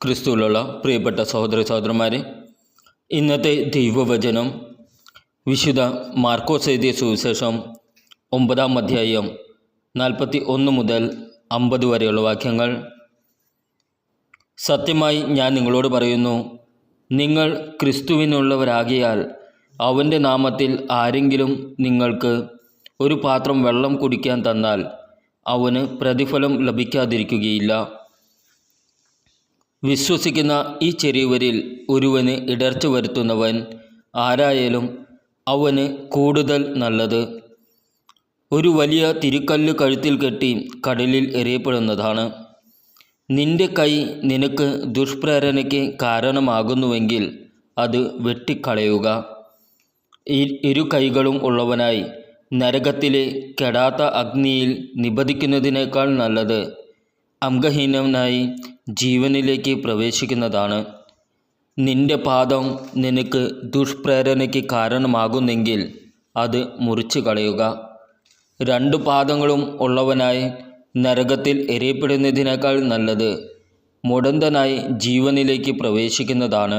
ക്രിസ്തുവിലുള്ള പ്രിയപ്പെട്ട സഹോദര സഹോദരന്മാരെ ഇന്നത്തെ ദൈവവചനം വിശുദ്ധ മാർക്കോസ് എഴുതിയ സുവിശേഷം ഒമ്പതാം അധ്യായം നാൽപ്പത്തി ഒന്ന് മുതൽ അമ്പത് വരെയുള്ള വാക്യങ്ങൾ. സത്യമായി ഞാൻ നിങ്ങളോട് പറയുന്നു നിങ്ങൾ ക്രിസ്തുവിനുള്ളവരാകിയാൽ അവന്റെ നാമത്തിൽ ആരെങ്കിലും നിങ്ങൾക്ക് ഒരു പാത്രം വെള്ളം കുടിക്കാൻ തന്നാൽ അവന് പ്രതിഫലം ലഭിക്കാതിരിക്കുകയില്ല. വിശ്വസിക്കുന്ന ഈ ചെറിയവരിൽ ഒരുവന് ഇടർച്ച വരുത്തുന്നവൻ ആരായാലും അവന് കൂടുതൽ നല്ലത്. ഒരു വലിയ തിരുക്കല്ല് കഴുത്തിൽ കെട്ടി കടലിൽ എറിയപ്പെടുന്നതാണ്. നിന്റെ കൈ നിനക്ക് ദുഷ്പ്രേരണയ്ക്ക് കാരണമാകുന്നുവെങ്കിൽ അത് വെട്ടിക്കളയുക. ഇരു കൈകളും ഉള്ളവനായി നരകത്തിലെ കെടാത്ത അഗ്നിയിൽ നിബദിക്കുന്നതിനേക്കാൾ നല്ലത് അംഗഹീനനായി ജീവനിലേക്ക് പ്രവേശിക്കുന്നതാണ്. നിന്റെ പാദം നിനക്ക് ദുഷ്പ്രേരണയ്ക്ക് കാരണമാകുന്നെങ്കിൽ അത് മുറിച്ചു കളയുക രണ്ടു പാദങ്ങളും ഉള്ളവനായി നരകത്തിൽ എറിയപ്പെടുന്നതിനേക്കാൾ നല്ലത് മുടന്തനായി ജീവനിലേക്ക് പ്രവേശിക്കുന്നതാണ്.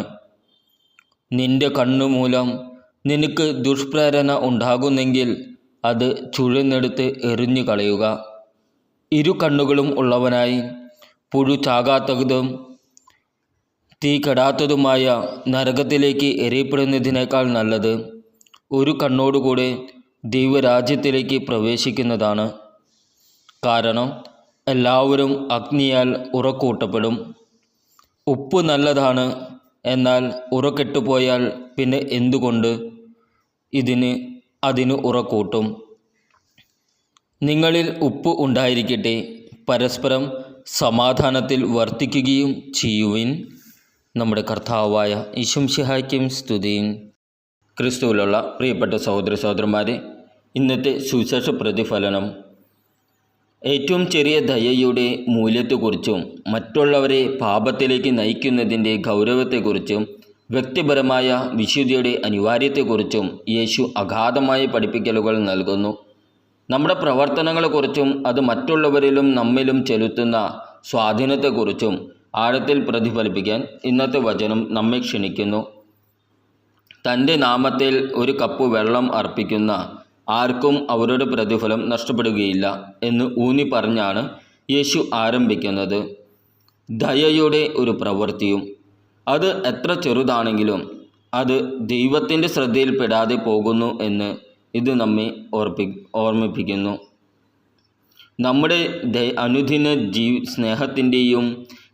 നിന്റെ കണ്ണുമൂലം നിനക്ക് ദുഷ്പ്രേരണ ഉണ്ടാകുന്നെങ്കിൽ അത് ചുഴന്നെടുത്ത് എറിഞ്ഞു കളയുക ഇരു കണ്ണുകളും ഉള്ളവനായി പുഴു ചാകാത്തതും തീ കെടാത്തതുമായ നരകത്തിലേക്ക് എറിയപ്പെടുന്നതിനേക്കാൾ നല്ലത് ഒരു കണ്ണോടുകൂടെ ദൈവരാജ്യത്തിലേക്ക് പ്രവേശിക്കുന്നതാണ്. കാരണം എല്ലാവരും അഗ്നിയാൽ ഉറക്കൂട്ടപ്പെടും. ഉപ്പ് നല്ലതാണ് എന്നാൽ ഉറക്കെട്ടുപോയാൽ പിന്നെ എന്തുകൊണ്ട്? ഇതിന് അതിന് ഉറക്കൂട്ടും. നിങ്ങളിൽ ഉപ്പ് ഉണ്ടായിരിക്കട്ടെ. പരസ്പരം സമാധാനത്തിൽ വർത്തിക്കുകയും ചെയ്യുവിൻ. നമ്മുടെ കർത്താവായ ഈശംഷിഹായ്ക്കും സ്തുതിയും. ക്രിസ്തുവിലുള്ള പ്രിയപ്പെട്ട സഹോദര സഹോദരന്മാരെ ഇന്നത്തെ സുവിശേഷ പ്രതിഫലനം. ഏറ്റവും ചെറിയ ദയയുടെ മൂല്യത്തെക്കുറിച്ചും മറ്റുള്ളവരെ പാപത്തിലേക്ക് നയിക്കുന്നതിന്റെ ഗൗരവത്തെക്കുറിച്ചും വ്യക്തിപരമായ വിശുദ്ധിയുടെ അനിവാര്യത്തെക്കുറിച്ചും യേശു അഗാധമായ പഠിപ്പിക്കലുകൾ നൽകുന്നു. നമ്മുടെ പ്രവർത്തനങ്ങളെക്കുറിച്ചും അത് മറ്റുള്ളവരിലും നമ്മിലും ചെലുത്തുന്ന സ്വാധീനത്തെക്കുറിച്ചും ആഴത്തിൽ പ്രതിഫലിപ്പിക്കാൻ ഇന്നത്തെ വചനം നമ്മെ ക്ഷണിക്കുന്നു. തന്റെ നാമത്തിൽ ഒരു കപ്പ് വെള്ളം അർപ്പിക്കുന്ന ആർക്കും അവരുടെ പ്രതിഫലം നഷ്ടപ്പെടുകയില്ല എന്ന് ഊന്നി പറഞ്ഞാണ് യേശു ആരംഭിക്കുന്നത്. ദയയുടെ ഒരു പ്രവൃത്തിയും. അത് എത്ര ചെറുതാണെങ്കിലും അത് ദൈവത്തിന്റെ ശ്രദ്ധയിൽപ്പെടാതെ പോകുന്നു എന്ന് ഇത് നമ്മെ ഓർപ്പി ഓർമ്മിപ്പിക്കുന്നു. നമ്മുടെ അനുദിന ജീ സ്നേഹത്തിന്റെയും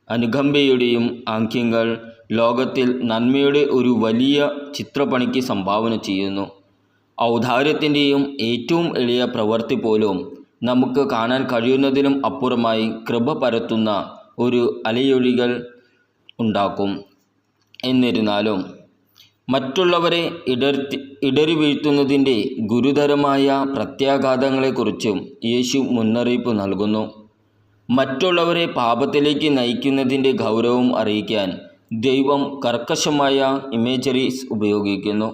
അനുകമ്പയുടെയും ആംഗ്യങ്ങൾ ലോകത്തിൽ നന്മയുടെ ഒരു വലിയ ചിത്രപ്പണിക്ക് സംഭാവന ചെയ്യുന്നു. ഔദാര്യത്തിന്റെയും ഏറ്റവും എളിയ പ്രവൃത്തി പോലും നമുക്ക് കാണാൻ കഴിയുന്നതിലും അപ്പുറമായി കൃപ പരത്തുന്ന ഒരു അലയൊഴികൾ ഉണ്ടാക്കും. എന്നിരുന്നാലും മറ്റുള്ളവരെ ഇടർത്തി ഇടറി വീഴ്ത്തുന്നതിന്റെ ഗുരുതരമായ പ്രത്യാഘാതങ്ങളെക്കുറിച്ചും യേശു മുന്നറിയിപ്പ് നൽകുന്നു. മറ്റുള്ളവരെ പാപത്തിലേക്ക് നയിക്കുന്നതിന്റെ ഗൗരവം അറിയിക്കാൻ ദൈവം കർക്കശമായ ഇമേജറീസ് ഉപയോഗിക്കുന്നു.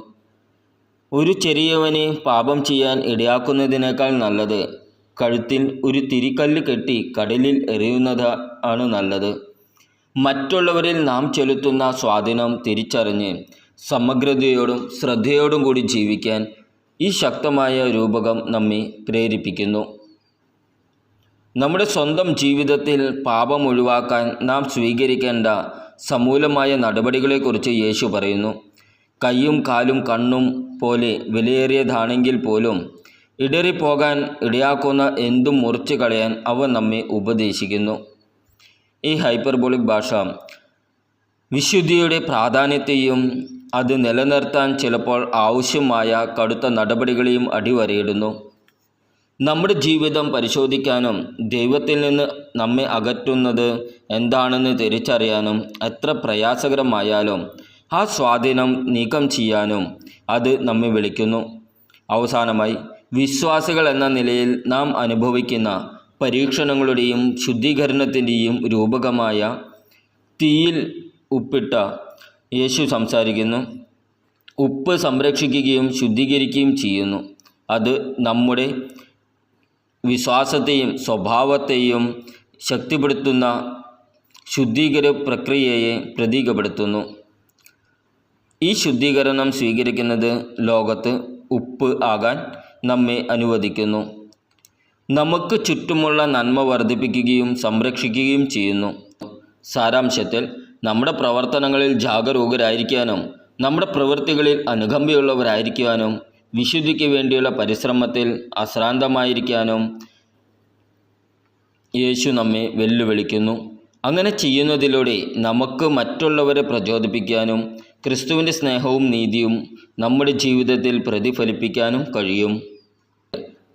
ഒരു ചെറിയവനെ പാപം ചെയ്യാൻ ഇടയാക്കുന്നതിനേക്കാൾ നല്ലത് കഴുത്തിൽ ഒരു തിരിക്കല്ല് കെട്ടി കടലിൽ എറിയുന്നത് ആണ് നല്ലത്. മറ്റുള്ളവരിൽ നാം ചെലുത്തുന്ന സ്വാധീനം തിരിച്ചറിഞ്ഞ് സമഗ്രതയോടും ശ്രദ്ധയോടും കൂടി ജീവിക്കാൻ ഈ ശക്തമായ രൂപകം നമ്മെ പ്രേരിപ്പിക്കുന്നു. നമ്മുടെ സ്വന്തം ജീവിതത്തിൽ പാപം ഒഴിവാക്കാൻ നാം സ്വീകരിക്കേണ്ട സമൂലമായ നടപടികളെക്കുറിച്ച് യേശു പറയുന്നു. കൈയും കാലും കണ്ണും പോലെ വിലയേറിയതാണെങ്കിൽ പോലും ഇടറിപ്പോകാൻ ഇടയാക്കുന്ന എന്തും മുറിച്ചു കളയാൻ അവ നമ്മെ ഉപദേശിക്കുന്നു. ഈ ഹൈപ്പർബോളിക് ഭാഷ വിശുദ്ധിയുടെ പ്രാധാന്യത്തെയും അത് നിലനിർത്താൻ ചിലപ്പോൾ ആവശ്യമായ കടുത്ത നടപടികളെയും അടിവരയിടുന്നു. നമ്മുടെ ജീവിതം പരിശോധിക്കാനും ദൈവത്തിൽ നിന്ന് നമ്മെ അകറ്റുന്നത് എന്താണെന്ന് തിരിച്ചറിയാനും എത്ര പ്രയാസകരമായാലും ആ സ്വാധീനം നീക്കം ചെയ്യാനും അത് നമ്മെ വിളിക്കുന്നു. അവസാനമായി വിശ്വാസികൾ എന്ന നിലയിൽ നാം അനുഭവിക്കുന്ന പരീക്ഷണങ്ങളുടെയും ശുദ്ധീകരണത്തിന്റെയും രൂപകമായ തീയിൽ ഉപ്പിട്ട യേശു സംസാരിക്കുന്നു. ഉപ്പ് സംരക്ഷിക്കുകയും ശുദ്ധീകരിക്കുകയും ചെയ്യുന്നു. അത് നമ്മുടെ വിശ്വാസത്തെയും സ്വഭാവത്തെയും ശക്തിപ്പെടുത്തുന്ന ശുദ്ധീകര പ്രക്രിയയെ പ്രതീകപ്പെടുത്തുന്നു. ഈ ശുദ്ധീകരണം സ്വീകരിക്കുന്നത് ലോകത്ത് ഉപ്പ് ആകാൻ നമ്മെ അനുവദിക്കുന്നു. നമുക്ക് ചുറ്റുമുള്ള നന്മ വർദ്ധിപ്പിക്കുകയും സംരക്ഷിക്കുകയും ചെയ്യുന്നു. സാരാംശത്തിൽ നമ്മുടെ പ്രവർത്തനങ്ങളിൽ ജാഗരൂകരായിരിക്കാനും നമ്മുടെ പ്രവൃത്തികളിൽ അനുകമ്പയുള്ളവരായിരിക്കാനും വിശുദ്ധിക്ക് വേണ്ടിയുള്ള പരിശ്രമത്തിൽ അശ്രാന്തമായിരിക്കാനും യേശു നമ്മെ വെല്ലുവിളിക്കുന്നു. അങ്ങനെ ചെയ്യുന്നതിലൂടെ നമുക്ക് മറ്റുള്ളവരെ പ്രചോദിപ്പിക്കാനും ക്രിസ്തുവിന്റെ സ്നേഹവും നീതിയും നമ്മുടെ ജീവിതത്തിൽ പ്രതിഫലിപ്പിക്കാനും കഴിയും.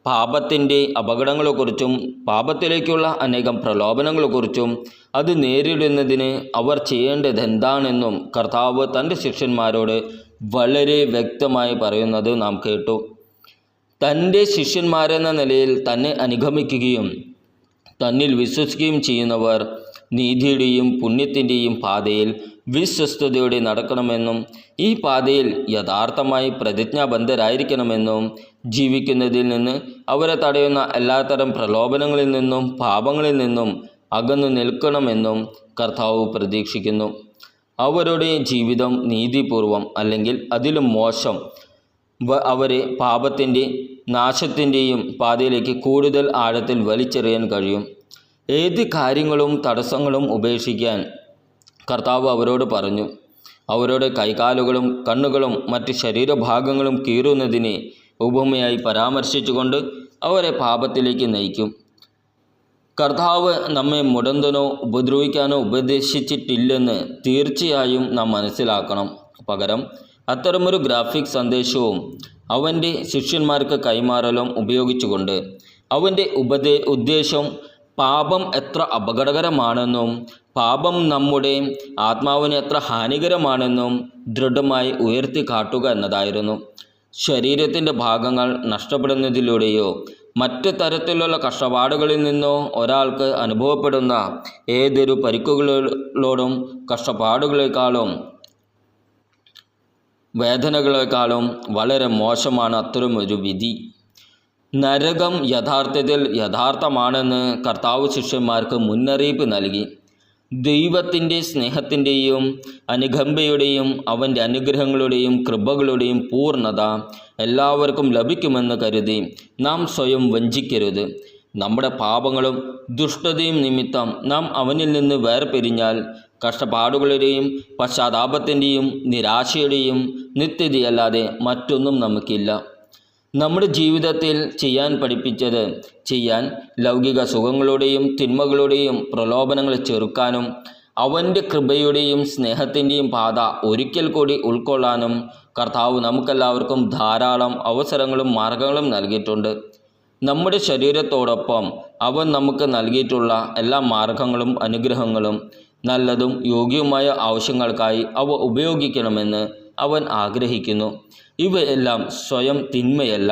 പാപത്തിന്റെ അപകടങ്ങളെക്കുറിച്ചും പാപത്തിലേക്കുള്ള അനേകം പ്രലോഭനങ്ങളെക്കുറിച്ചും അത് നേരിടുന്നതിന് അവർ ചെയ്യേണ്ടത് എന്താണെന്നും കർത്താവ് തന്റെ ശിഷ്യന്മാരോട് വളരെ വ്യക്തമായി പറയുന്നത് നാം കേട്ടു. തന്റെ ശിഷ്യന്മാരെന്ന നിലയിൽ തന്നെ അനുഗമിക്കുകയും തന്നിൽ വിശ്വസിക്കുകയും ചെയ്യുന്നവർ നീതിയുടെയും പുണ്യത്തിന്റെയും പാതയിൽ വിശ്വസ്തയോടെ നടക്കണമെന്നും ഈ പാതയിൽ യഥാർത്ഥമായി പ്രതിജ്ഞാബദ്ധരായിരിക്കണമെന്നും ജീവിക്കുന്നതിൽ നിന്ന് അവരെ തടയുന്ന എല്ലാത്തരം പ്രലോഭനങ്ങളിൽ നിന്നും പാപങ്ങളിൽ നിന്നും അകന്നു നിൽക്കണമെന്നും കർത്താവ് പ്രതീക്ഷിക്കുന്നു. അവരുടെ ജീവിതം നീതിപൂർവം അല്ലെങ്കിൽ അതിലും മോശം അവരെ പാപത്തിന്റെ നാശത്തിന്റെയും പാതയിലേക്ക് കൂടുതൽ ആഴത്തിൽ വലിച്ചെറിയാൻ കഴിയും. ഏത് കാര്യങ്ങളും തടസ്സങ്ങളും ഉപേക്ഷിക്കാൻ കർത്താവ് അവരോട് പറഞ്ഞു. അവരോട് കൈകാലുകളും കണ്ണുകളും മറ്റ് ശരീരഭാഗങ്ങളും കീറുന്നതിനെ ഉപമയായി പരാമർശിച്ചുകൊണ്ട് അവരെ പാപത്തിലേക്ക് നയിക്കും. കർത്താവ് നമ്മെ മുടന്തനോ ഉപദ്രവിക്കാനോ ഉപദേശിച്ചിട്ടില്ലെന്ന് തീർച്ചയായും നാം മനസ്സിലാക്കണം. പകരം അത്തരമൊരു ഗ്രാഫിക് സന്ദേശവും അവന്റെ ശിഷ്യന്മാർക്ക് കൈമാറലും ഉപയോഗിച്ചുകൊണ്ട് അവന്റെ ഉപദേ ഉദ്ദേശം പാപം എത്ര അപകടകരമാണെന്നും പാപം നമ്മുടെ ആത്മാവിന് എത്ര ഹാനികരമാണെന്നും ദൃഢമായി ഉയർത്തി കാട്ടുക എന്നതായിരുന്നു. ശരീരത്തിന്റെ ഭാഗങ്ങൾ നഷ്ടപ്പെടുന്നതിലൂടെയോ മറ്റ് തരത്തിലുള്ള കഷ്ടപ്പാടുകളിൽ നിന്നോ ഒരാൾക്ക് അനുഭവപ്പെടുന്ന ഏതൊരു പരിക്കുകളോടും കഷ്ടപ്പാടുകളെക്കാളും വേദനകളെക്കാളും വളരെ മോശമാണ് അത്തരമൊരു വിധി. നരകം യഥാർത്ഥത്തിൽ യഥാർത്ഥമാണെന്ന് കർത്താവ് ശിഷ്യന്മാർക്ക് മുന്നറിയിപ്പ് നൽകി. ദൈവത്തിന്റെ സ്നേഹത്തിന്റെയും അനുകമ്പയുടെയും അവന്റെ അനുഗ്രഹങ്ങളുടെയും കൃപകളുടെയും പൂർണത എല്ലാവർക്കും ലഭിക്കുമെന്ന് കരുതി നാം സ്വയം വഞ്ചിക്കരുത്. നമ്മുടെ പാപങ്ങളും ദുഷ്ടതയും നിമിത്തം നാം അവനിൽ നിന്ന് വേർപിരിഞ്ഞാൽ കഷ്ടപ്പാടുകളുടെയും പശ്ചാത്താപത്തിന്റെയും നിരാശയുടെയും നിത്യതയല്ലാതെ മറ്റൊന്നും നമുക്കില്ല. നമ്മുടെ ജീവിതത്തിൽ ചെയ്യാൻ പഠിപ്പിച്ചത് ചെയ്യാൻ ലൗകിക സുഖങ്ങളുടെയും തിന്മകളുടെയും പ്രലോഭനങ്ങളെ ചെറുക്കാനും അവന്റെ കൃപയുടെയും സ്നേഹത്തിന്റെയും പാത ഒരിക്കൽ കൂടി ഉൾക്കൊള്ളാനും കർത്താവ് നമുക്കെല്ലാവർക്കും ധാരാളം അവസരങ്ങളും മാർഗങ്ങളും നൽകിയിട്ടുണ്ട്. നമ്മുടെ ശരീരത്തോടൊപ്പം അവൻ നമുക്ക് നൽകിയിട്ടുള്ള എല്ലാ മാർഗങ്ങളും അനുഗ്രഹങ്ങളും നല്ലതും യോഗ്യവുമായ ആവശ്യങ്ങൾക്കായി അവ ഉപയോഗിക്കണമെന്ന് അവൻ ആഗ്രഹിക്കുന്നു. ഇവയെല്ലാം സ്വയം തിന്മയല്ല.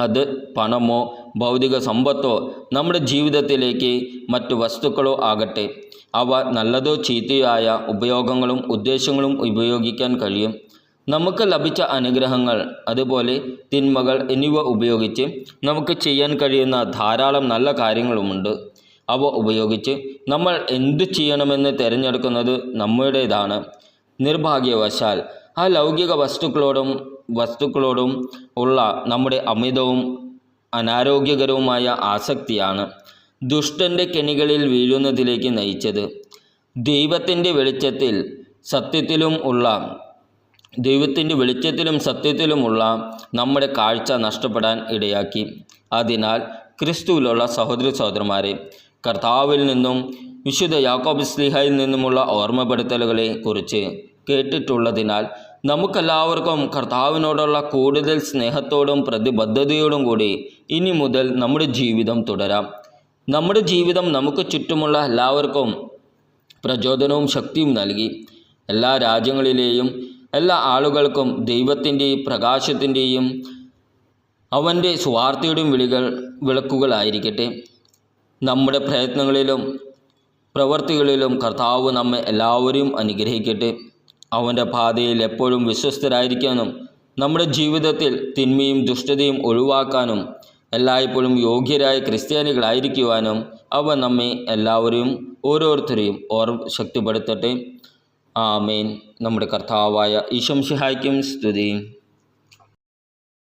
അത് പണമോ ഭൗതിക സമ്പത്തോ നമ്മുടെ ജീവിതത്തിലേക്ക് മറ്റു വസ്തുക്കളോ ആകട്ടെ. അവ നല്ലതോ ചീത്തയോ ആയ ഉപയോഗങ്ങളും ഉദ്ദേശങ്ങളും ഉപയോഗിക്കാൻ കഴിയും. നമുക്ക് ലഭിച്ച അനുഗ്രഹങ്ങൾ അതുപോലെ തിന്മകൾ എന്നിവ ഉപയോഗിച്ച് നമുക്ക് ചെയ്യാൻ കഴിയുന്ന ധാരാളം നല്ല കാര്യങ്ങളുമുണ്ട്. അവ ഉപയോഗിച്ച് നമ്മൾ എന്തു ചെയ്യണമെന്ന് തിരഞ്ഞെടുക്കുന്നത് നമ്മുടേതാണ്. നിർഭാഗ്യവശാൽ ആ ലൗകിക വസ്തുക്കളോടും വസ്തുക്കളോടും ഉള്ള നമ്മുടെ അമിതവും അനാരോഗ്യകരവുമായ ആസക്തിയാണ് ദുഷ്ടന്റെ കെണികളിൽ വീഴുന്നതിലേക്ക് നയിച്ചത്. ദൈവത്തിന്റെ വെളിച്ചത്തിൽ സത്യത്തിലും ഉള്ള ദൈവത്തിന്റെ വെളിച്ചത്തിലും സത്യത്തിലുമുള്ള നമ്മുടെ കാഴ്ച നഷ്ടപ്പെടാൻ ഇടയാക്കി. അതിനാൽ ക്രിസ്തുവിലുള്ള സഹോദരി സഹോദരന്മാരെ കർത്താവിൽ നിന്നും വിശുദ്ധ യാക്കോബ് സ്ലിഹയിൽ നിന്നുമുള്ള ഓർമ്മപ്പെടുത്തലുകളെ കുറിച്ച് കേട്ടിട്ടുള്ളതിനാൽ നമുക്കെല്ലാവർക്കും കർത്താവിനോടുള്ള കൂടുതൽ സ്നേഹത്തോടും പ്രതിബദ്ധതയോടും കൂടി ഇനി മുതൽ നമ്മുടെ ജീവിതം തുടരാം. നമ്മുടെ ജീവിതം നമുക്ക് ചുറ്റുമുള്ള എല്ലാവർക്കും പ്രചോദനവും ശക്തിയും നൽകി. എല്ലാ രാജ്യങ്ങളിലെയും എല്ലാ ആളുകൾക്കും ദൈവത്തിന്റെയും പ്രകാശത്തിന്റെയും അവന്റെ സ്വാർത്ഥയുടെയും വിളികൾ വിളക്കുകളായിരിക്കട്ടെ. നമ്മുടെ പ്രയത്നങ്ങളിലും പ്രവർത്തികളിലും കർത്താവ് നമ്മെ എല്ലാവരെയും അനുഗ്രഹിക്കട്ടെ. അവന്റെ പാതയിൽ എപ്പോഴും വിശ്വസ്തരായിരിക്കാനും നമ്മുടെ ജീവിതത്തിൽ തിന്മയും ദുഷ്ടതയും ഒഴിവാക്കാനും എല്ലായ്പ്പോഴും യോഗ്യരായ ക്രിസ്ത്യാനികളായിരിക്കുവാനും അവ നമ്മെ എല്ലാവരെയും ഓരോരുത്തരെയും ഓർ ശക്തിപ്പെടുത്തട്ടെ. ആമേൻ. നമ്മുടെ കർത്താവായ ഈശംഷിഹായ്ക്കും സ്തുതി.